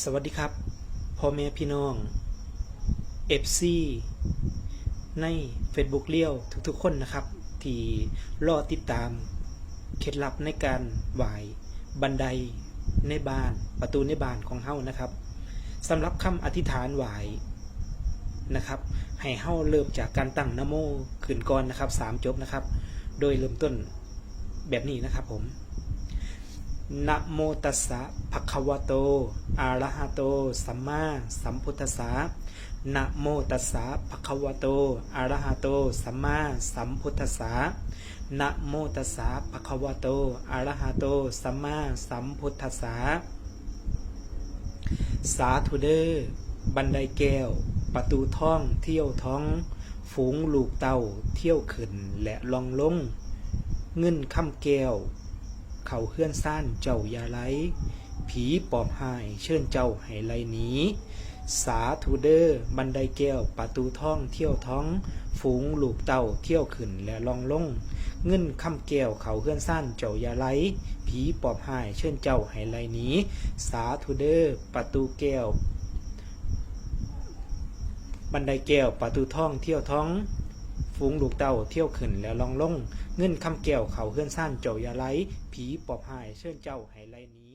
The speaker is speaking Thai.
สวัสดีครับพ่อแม่พี่น้อง FC ใน Facebook เลี้ยวทุกๆคนนะครับ ที่รอติดตามเคล็ดลับในการไหวบันไดในบ้านประตูในบ้านของเฮานะครับสำหรับคำอธิษฐานไหวนะครับ ให้เฮาเริ่มจากการตั้งนโมขึ้นก่อนนะครับสามจบนะครับ โดยเริ่มต้นแบบนี้นะครับผม นะโมตัสสะภะคะวะโต อะระหะโต สัมมาสัมพุทธัสสะนะโมตัสสะภะคะวะโต อะระหะโต สัมมาสัมพุทธัสสะนะโมตัสสะภะคะวะโต อะระหะโต สัมมาสัมพุทธัสสะสาธุเดอบันไดแก้ว ประตูท่อง เที่ยวท้อง ฝูงลูกเต่า เที่ยวขึ้น และลองลง เงินคำแก้ว เขาเฮื่อนซ่านเจ้าอย่าไลผีปอบหายเชิญเจ้าให้ไลหนีสาธุเดอร์บันไดแก้วประตูท่องเที่ยวท้อง ฝูงลูกเต่าเที่ยวขึ้นและลองลง เงินคำแก้วเขาเฮื่อนซ่านเจ้าอย่าไลผีปอบหายเชิญเจ้าให้ไลหนีสาธุเดอร์ประตูแก้ว บันไดแก้วประตูท่องเที่ยวท้อง ฝูงลูกเต่าเที่ยวขึ้นแล้วลองลง เงินคำแก้วเขาเฮือนซ่านเจ้าอย่าไลผีปอบหายเชิญเจ้าให้ไลหนี้